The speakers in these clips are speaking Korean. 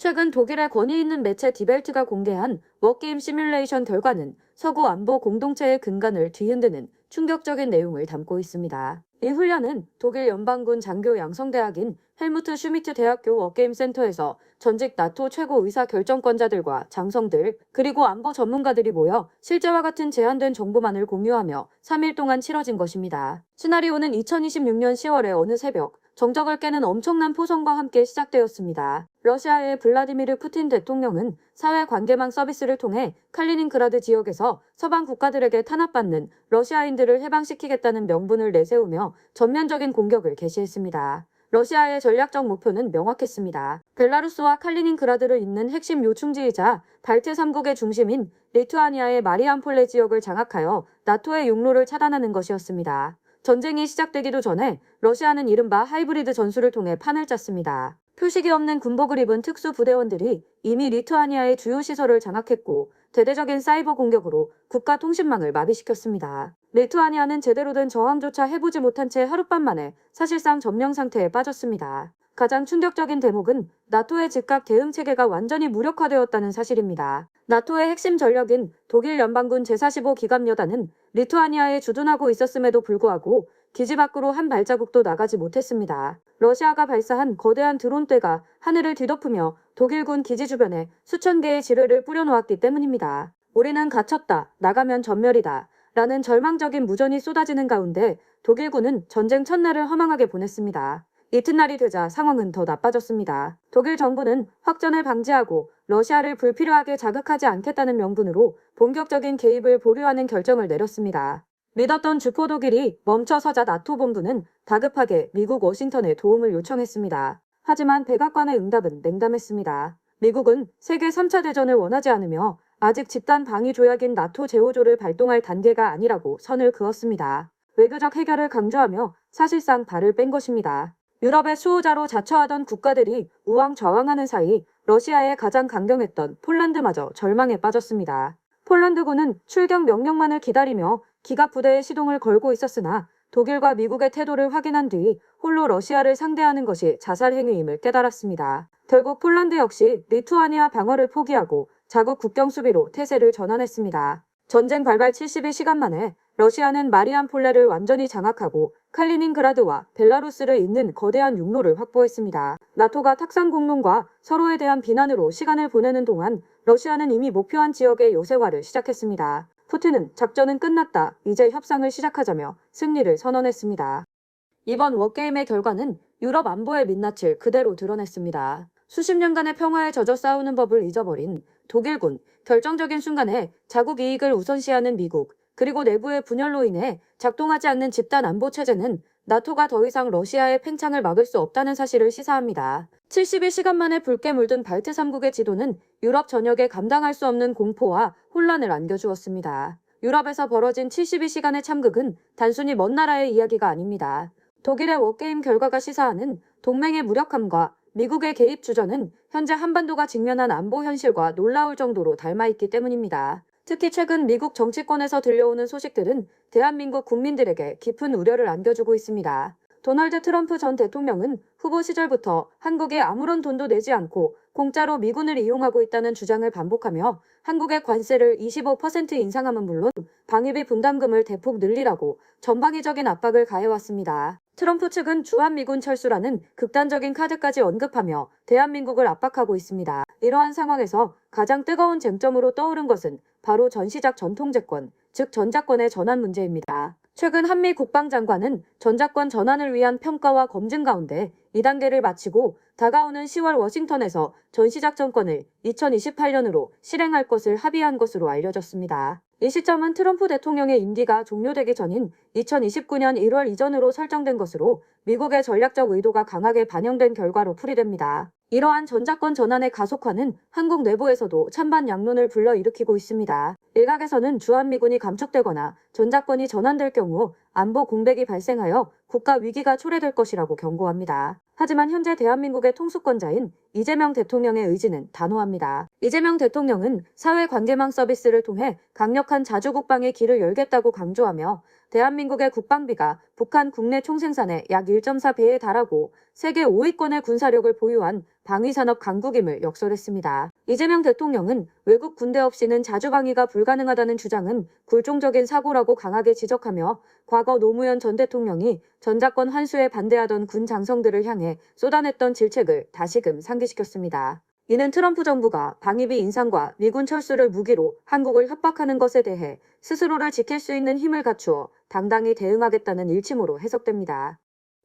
최근 독일의 권위 있는 매체 디벨트가 공개한 워게임 시뮬레이션 결과는 서구 안보 공동체의 근간을 뒤흔드는 충격적인 내용을 담고 있습니다. 이 훈련은 독일 연방군 장교 양성대학인 헬무트 슈미트 대학교 워게임 센터에서 전직 나토 최고 의사 결정권자들과 장성들 그리고 안보 전문가들이 모여 실제와 같은 제한된 정보만을 공유하며 3일 동안 치러진 것입니다. 시나리오는 2026년 10월의 어느 새벽 정적을 깨는 엄청난 포성과 함께 시작되었습니다. 러시아의 블라디미르 푸틴 대통령은 사회 관계망 서비스를 통해 칼리닝그라드 지역에서 서방 국가들에게 탄압받는 러시아인들을 해방시키겠다는 명분을 내세우며 전면적인 공격을 개시했습니다. 러시아의 전략적 목표는 명확했습니다. 벨라루스와 칼리닝그라드를 잇는 핵심 요충지이자 발트 3국의 중심인 리투아니아의 마리안폴레 지역을 장악하여 나토의 육로를 차단하는 것이었습니다. 전쟁이 시작되기도 전에 러시아는 이른바 하이브리드 전술을 통해 판을 짰습니다. 표식이 없는 군복을 입은 특수 부대원들이 이미 리투아니아의 주요 시설을 장악했고 대대적인 사이버 공격으로 국가 통신망을 마비시켰습니다. 리투아니아는 제대로 된 저항조차 해보지 못한 채 하룻밤 만에 사실상 점령 상태에 빠졌습니다. 가장 충격적인 대목은 나토의 즉각 대응 체계가 완전히 무력화되었다는 사실입니다. 나토의 핵심 전력인 독일 연방군 제45 기갑여단은 리투아니아에 주둔하고 있었음에도 불구하고 기지 밖으로 한 발자국도 나가지 못했습니다. 러시아가 발사한 거대한 드론대가 하늘을 뒤덮으며 독일군 기지 주변에 수천 개의 지뢰를 뿌려놓았기 때문입니다. 우리는 갇혔다. 나가면 전멸이다. 라는 절망적인 무전이 쏟아지는 가운데 독일군은 전쟁 첫날을 허망하게 보냈습니다. 이튿날이 되자 상황은 더 나빠졌습니다. 독일 정부는 확전을 방지하고 러시아를 불필요하게 자극하지 않겠다는 명분으로 본격적인 개입을 보류하는 결정을 내렸습니다. 믿었던 주포 독일이 멈춰서자 나토 본부는 다급하게 미국 워싱턴에 도움을 요청했습니다. 하지만 백악관의 응답은 냉담했습니다. 미국은 세계 3차 대전을 원하지 않으며 아직 집단 방위 조약인 나토 제5조를 발동할 단계가 아니라고 선을 그었습니다. 외교적 해결을 강조하며 사실상 발을 뺀 것입니다. 유럽의 수호자로 자처하던 국가들이 우왕좌왕하는 사이 러시아에 가장 강경했던 폴란드마저 절망에 빠졌습니다. 폴란드군은 출격 명령만을 기다리며 기갑 부대의 시동을 걸고 있었으나 독일과 미국의 태도를 확인한 뒤 홀로 러시아를 상대하는 것이 자살 행위임을 깨달았습니다. 결국 폴란드 역시 리투아니아 방어를 포기하고 자국 국경 수비로 태세를 전환했습니다. 전쟁 발발 72시간 만에 러시아는 마리안 폴레를 완전히 장악하고 칼리닝그라드와 벨라루스를 잇는 거대한 육로를 확보했습니다. 나토가 탁상 공론과 서로에 대한 비난으로 시간을 보내는 동안 러시아는 이미 목표한 지역의 요새화를 시작했습니다. 푸틴은 작전은 끝났다. 이제 협상을 시작하자며 승리를 선언했습니다. 이번 워게임의 결과는 유럽 안보의 민낯을 그대로 드러냈습니다. 수십 년간의 평화에 젖어 싸우는 법을 잊어버린 독일군, 결정적인 순간에 자국 이익을 우선시하는 미국, 그리고 내부의 분열로 인해 작동하지 않는 집단 안보 체제는 나토가 더 이상 러시아의 팽창을 막을 수 없다는 사실을 시사합니다. 72시간 만에 붉게 물든 발트 3국의 지도는 유럽 전역에 감당할 수 없는 공포와 혼란을 안겨주었습니다. 유럽에서 벌어진 72시간의 참극은 단순히 먼 나라의 이야기가 아닙니다. 독일의 워게임 결과가 시사하는 동맹의 무력함과 미국의 개입 주저는 현재 한반도가 직면한 안보 현실과 놀라울 정도로 닮아있기 때문입니다. 특히 최근 미국 정치권에서 들려오는 소식들은 대한민국 국민들에게 깊은 우려를 안겨주고 있습니다. 도널드 트럼프 전 대통령은 후보 시절부터 한국에 아무런 돈도 내지 않고 공짜로 미군을 이용하고 있다는 주장을 반복하며 한국의 관세를 25% 인상함은 물론 방위비 분담금을 대폭 늘리라고 전방위적인 압박을 가해왔습니다. 트럼프 측은 주한미군 철수라는 극단적인 카드까지 언급하며 대한민국을 압박하고 있습니다. 이러한 상황에서 가장 뜨거운 쟁점으로 떠오른 것은 바로 전시작 전통제권, 즉 전자권의 전환 문제입니다. 최근 한미 국방장관은 전자권 전환을 위한 평가와 검증 가운데 2단계를 마치고 다가오는 10월 워싱턴에서 전시작 전권을 2028년으로 실행할 것을 합의한 것으로 알려졌습니다. 이 시점은 트럼프 대통령의 임기가 종료되기 전인 2029년 1월 이전으로 설정된 것으로 미국의 전략적 의도가 강하게 반영된 결과로 풀이됩니다. 이러한 전자권 전환의 가속화는 한국 내부에서도 찬반 양론을 불러일으키고 있습니다. 일각에서는 주한미군이 감축되거나 전자권이 전환될 경우 안보 공백이 발생하여 국가 위기가 초래될 것이라고 경고합니다. 하지만 현재 대한민국의 통수권자인 이재명 대통령의 의지는 단호합니다. 이재명 대통령은 사회관계망 서비스를 통해 강력한 자주국방의 길을 열겠다고 강조하며 대한민국의 국방비가 북한 국내 총생산의 약 1.4배에 달하고 세계 5위권의 군사력을 보유한 방위산업 강국임을 역설했습니다. 이재명 대통령은 외국 군대 없이는 자주방위가 불가능하다는 주장은 굴종적인 사고라고 강하게 지적하며 과거 노무현 전 대통령이 전자권 환수에 반대하던 군 장성들을 향해 쏟아냈던 질책을 다시금 상기시켰습니다. 이는 트럼프 정부가 방위비 인상과 미군 철수를 무기로 한국을 협박하는 것에 대해 스스로를 지킬 수 있는 힘을 갖추어 당당히 대응하겠다는 일침으로 해석됩니다.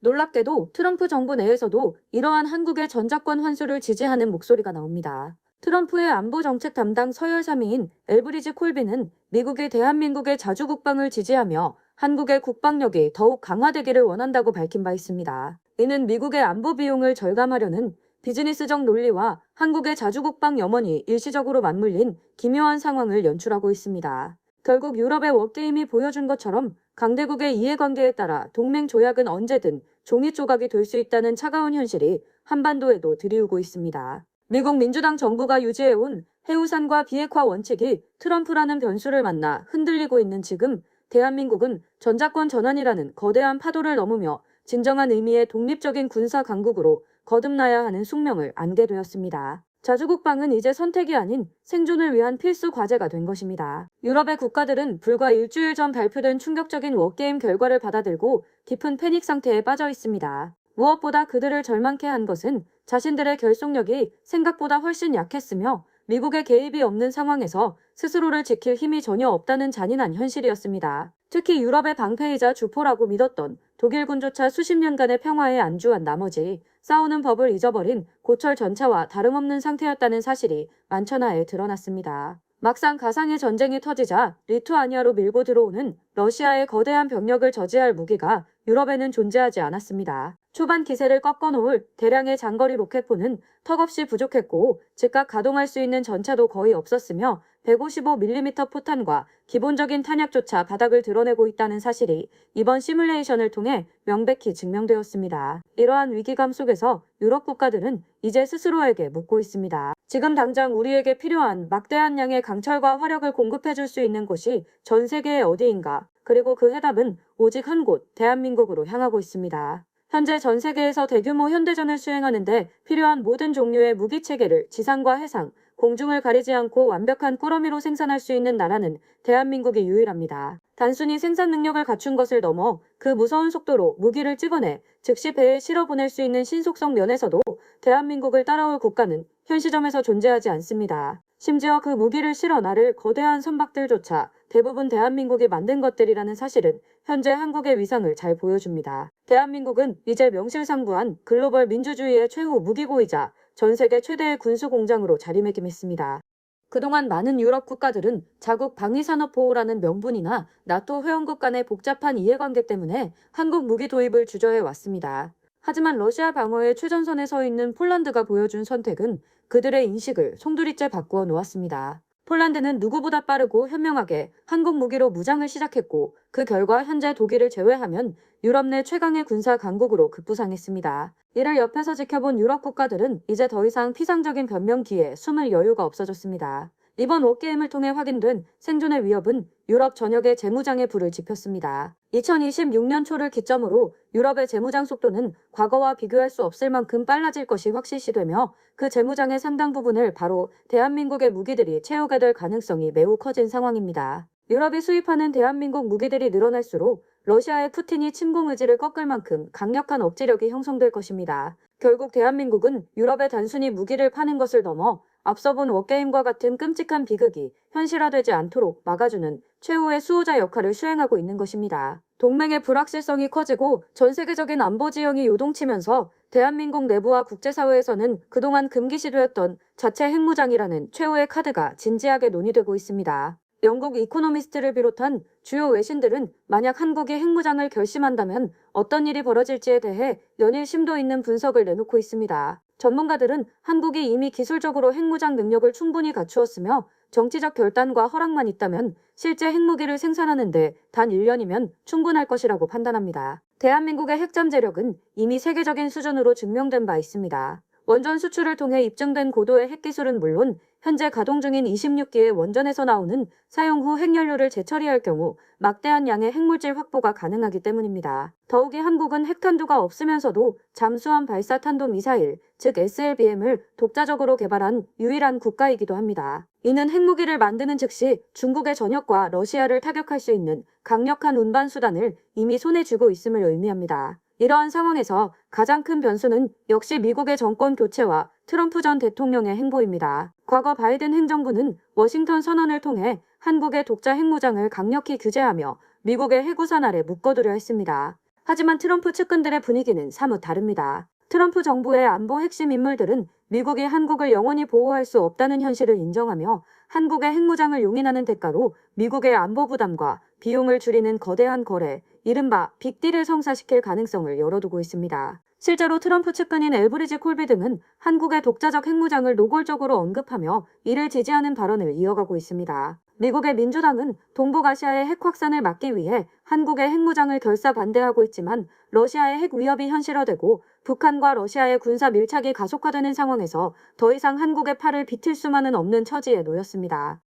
놀랍게도 트럼프 정부 내에서도 이러한 한국의 전자권 환수를 지지하는 목소리가 나옵니다. 트럼프의 안보 정책 담당 서열 3위인 엘브리지 콜비는 미국이 대한민국의 자주 국방을 지지하며 한국의 국방력이 더욱 강화되기를 원한다고 밝힌 바 있습니다. 이는 미국의 안보 비용을 절감하려는 비즈니스적 논리와 한국의 자주국방 염원이 일시적으로 맞물린 기묘한 상황을 연출하고 있습니다. 결국 유럽의 워게임이 보여준 것처럼 강대국의 이해관계에 따라 동맹 조약은 언제든 종이 조각이 될 수 있다는 차가운 현실이 한반도에도 들이우고 있습니다. 미국 민주당 정부가 유지해온 해우산과 비핵화 원칙이 트럼프라는 변수를 만나 흔들리고 있는 지금 대한민국은 전자권 전환이라는 거대한 파도를 넘으며 진정한 의미의 독립적인 군사 강국으로 거듭나야 하는 숙명을 안게 되었습니다. 자주국방은 이제 선택이 아닌 생존을 위한 필수 과제가 된 것입니다. 유럽의 국가들은 불과 일주일 전 발표된 충격적인 워게임 결과를 받아들고 깊은 패닉 상태에 빠져 있습니다. 무엇보다 그들을 절망케 한 것은 자신들의 결속력이 생각보다 훨씬 약했으며 미국의 개입이 없는 상황에서 스스로를 지킬 힘이 전혀 없다는 잔인한 현실이었습니다. 특히 유럽의 방패이자 주포라고 믿었던 독일군조차 수십 년간의 평화에 안주한 나머지 싸우는 법을 잊어버린 고철 전차와 다름없는 상태였다는 사실이 만천하에 드러났습니다. 막상 가상의 전쟁이 터지자 리투아니아로 밀고 들어오는 러시아의 거대한 병력을 저지할 무기가 유럽에는 존재하지 않았습니다. 초반 기세를 꺾어놓을 대량의 장거리 로켓포는 턱없이 부족했고 즉각 가동할 수 있는 전차도 거의 없었으며 155mm 포탄과 기본적인 탄약조차 바닥을 드러내고 있다는 사실이 이번 시뮬레이션을 통해 명백히 증명되었습니다. 이러한 위기감 속에서 유럽 국가들은 이제 스스로에게 묻고 있습니다. 지금 당장 우리에게 필요한 막대한 양의 강철과 화력을 공급해줄 수 있는 곳이 전 세계의 어디인가? 그리고 그 해답은 오직 한 곳, 대한민국으로 향하고 있습니다. 현재 전 세계에서 대규모 현대전을 수행하는데 필요한 모든 종류의 무기 체계를 지상과 해상, 공중을 가리지 않고 완벽한 꾸러미로 생산할 수 있는 나라는 대한민국이 유일합니다. 단순히 생산 능력을 갖춘 것을 넘어 그 무서운 속도로 무기를 찍어내 즉시 배에 실어 보낼 수 있는 신속성 면에서도 대한민국을 따라올 국가는 현 시점에서 존재하지 않습니다. 심지어 그 무기를 실어 나를 거대한 선박들조차 대부분 대한민국이 만든 것들이라는 사실은 현재 한국의 위상을 잘 보여줍니다. 대한민국은 이제 명실상부한 글로벌 민주주의의 최후 무기고이자 전 세계 최대의 군수 공장으로 자리매김했습니다. 그동안 많은 유럽 국가들은 자국 방위산업 보호라는 명분이나 나토 회원국 간의 복잡한 이해관계 때문에 한국 무기 도입을 주저해 왔습니다. 하지만 러시아 방어의 최전선에 서 있는 폴란드가 보여준 선택은 그들의 인식을 송두리째 바꾸어 놓았습니다. 폴란드는 누구보다 빠르고 현명하게 한국 무기로 무장을 시작했고 그 결과 현재 독일을 제외하면 유럽 내 최강의 군사 강국으로 급부상했습니다. 이를 옆에서 지켜본 유럽 국가들은 이제 더 이상 피상적인 변명기에 숨을 여유가 없어졌습니다. 이번 워게임을 통해 확인된 생존의 위협은 유럽 전역의 재무장의 불을 지폈습니다. 2026년 초를 기점으로 유럽의 재무장 속도는 과거와 비교할 수 없을 만큼 빨라질 것이 확실시되며 그 재무장의 상당 부분을 바로 대한민국의 무기들이 채우게 될 가능성이 매우 커진 상황입니다. 유럽이 수입하는 대한민국 무기들이 늘어날수록 러시아의 푸틴이 침공 의지를 꺾을 만큼 강력한 억지력이 형성될 것입니다. 결국 대한민국은 유럽에 단순히 무기를 파는 것을 넘어 앞서 본 워게임과 같은 끔찍한 비극이 현실화되지 않도록 막아주는 최후의 수호자 역할을 수행하고 있는 것입니다. 동맹의 불확실성이 커지고 전 세계적인 안보 지형이 요동치면서 대한민국 내부와 국제사회에서는 그동안 금기시되었던 자체 핵무장이라는 최후의 카드가 진지하게 논의되고 있습니다. 영국 이코노미스트를 비롯한 주요 외신들은 만약 한국이 핵무장을 결심한다면 어떤 일이 벌어질지에 대해 연일 심도 있는 분석을 내놓고 있습니다. 전문가들은 한국이 이미 기술적으로 핵무장 능력을 충분히 갖추었으며 정치적 결단과 허락만 있다면 실제 핵무기를 생산하는데 단 1년이면 충분할 것이라고 판단합니다. 대한민국의 핵잠재력은 이미 세계적인 수준으로 증명된 바 있습니다. 원전 수출을 통해 입증된 고도의 핵기술은 물론 현재 가동 중인 26기의 원전에서 나오는 사용 후 핵연료를 재처리할 경우 막대한 양의 핵물질 확보가 가능하기 때문입니다. 더욱이 한국은 핵탄두가 없으면서도 잠수함 발사 탄도 미사일, 즉 SLBM을 독자적으로 개발한 유일한 국가이기도 합니다. 이는 핵무기를 만드는 즉시 중국의 전역과 러시아를 타격할 수 있는 강력한 운반 수단을 이미 손에 쥐고 있음을 의미합니다. 이러한 상황에서 가장 큰 변수는 역시 미국의 정권 교체와 트럼프 전 대통령의 행보입니다. 과거 바이든 행정부는 워싱턴 선언을 통해 한국의 독자 핵무장을 강력히 규제하며 미국의 해구산 아래 묶어두려 했습니다. 하지만 트럼프 측근들의 분위기는 사뭇 다릅니다. 트럼프 정부의 안보 핵심 인물들은 미국이 한국을 영원히 보호할 수 없다는 현실을 인정하며 한국의 핵무장을 용인하는 대가로 미국의 안보 부담과 비용을 줄이는 거대한 거래, 이른바 빅딜을 성사시킬 가능성을 열어두고 있습니다. 실제로 트럼프 측근인 엘브리지 콜비 등은 한국의 독자적 핵무장을 노골적으로 언급하며 이를 지지하는 발언을 이어가고 있습니다. 미국의 민주당은 동북아시아의 핵 확산을 막기 위해 한국의 핵무장을 결사 반대하고 있지만 러시아의 핵 위협이 현실화되고 북한과 러시아의 군사 밀착이 가속화되는 상황에서 더 이상 한국의 팔을 비틀 수만은 없는 처지에 놓였습니다.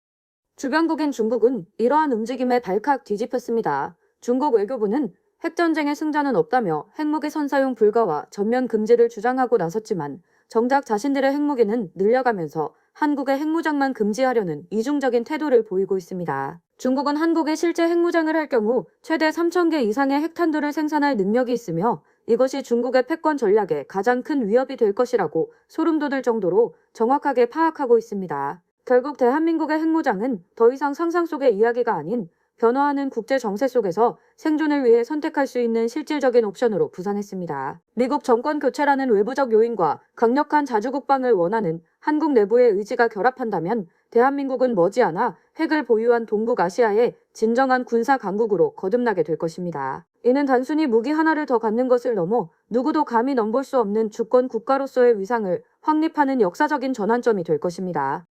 주변국인 중국은 이러한 움직임에 발칵 뒤집혔습니다. 중국 외교부는 핵전쟁의 승자는 없다며 핵무기 선사용 불가와 전면 금지를 주장하고 나섰지만 정작 자신들의 핵무기는 늘려가면서 한국의 핵무장만 금지하려는 이중적인 태도를 보이고 있습니다. 중국은 한국에 실제 핵무장을 할 경우 최대 3,000개 이상의 핵탄두를 생산할 능력이 있으며 이것이 중국의 패권 전략에 가장 큰 위협이 될 것이라고 소름 돋을 정도로 정확하게 파악하고 있습니다. 결국 대한민국의 핵무장은 더 이상 상상 속의 이야기가 아닌 변화하는 국제 정세 속에서 생존을 위해 선택할 수 있는 실질적인 옵션으로 부상했습니다. 미국 정권 교체라는 외부적 요인과 강력한 자주국방을 원하는 한국 내부의 의지가 결합한다면 대한민국은 머지않아 핵을 보유한 동북아시아의 진정한 군사 강국으로 거듭나게 될 것입니다. 이는 단순히 무기 하나를 더 갖는 것을 넘어 누구도 감히 넘볼 수 없는 주권 국가로서의 위상을 확립하는 역사적인 전환점이 될 것입니다.